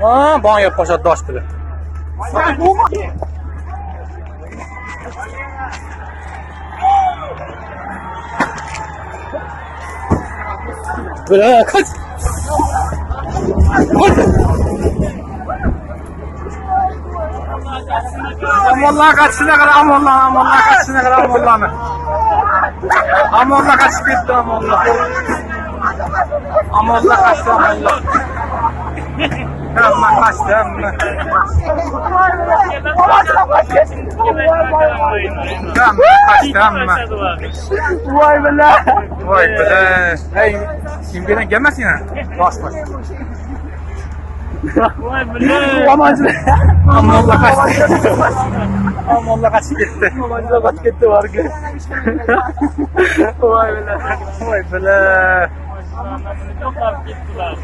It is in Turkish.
Ha, banyo paşa daş bile. Böyle kaç. Amallah kaçsına kadar amallah amallah kaçsına kadar amallah mı? Amallah kaç gitti amallah. Amallah kaçtı amallah. Amma kaçtı amma. Amma kaçtı amma. Vay be la. Vay be. Hey, şimdi gelmesin ya. Baş baş. Yamancı. Amallah kaçtı. Amallah kaç gitti. Yamancı da kaç gitti var ki. Vay be la. Vay be. Çok hafif gittiler.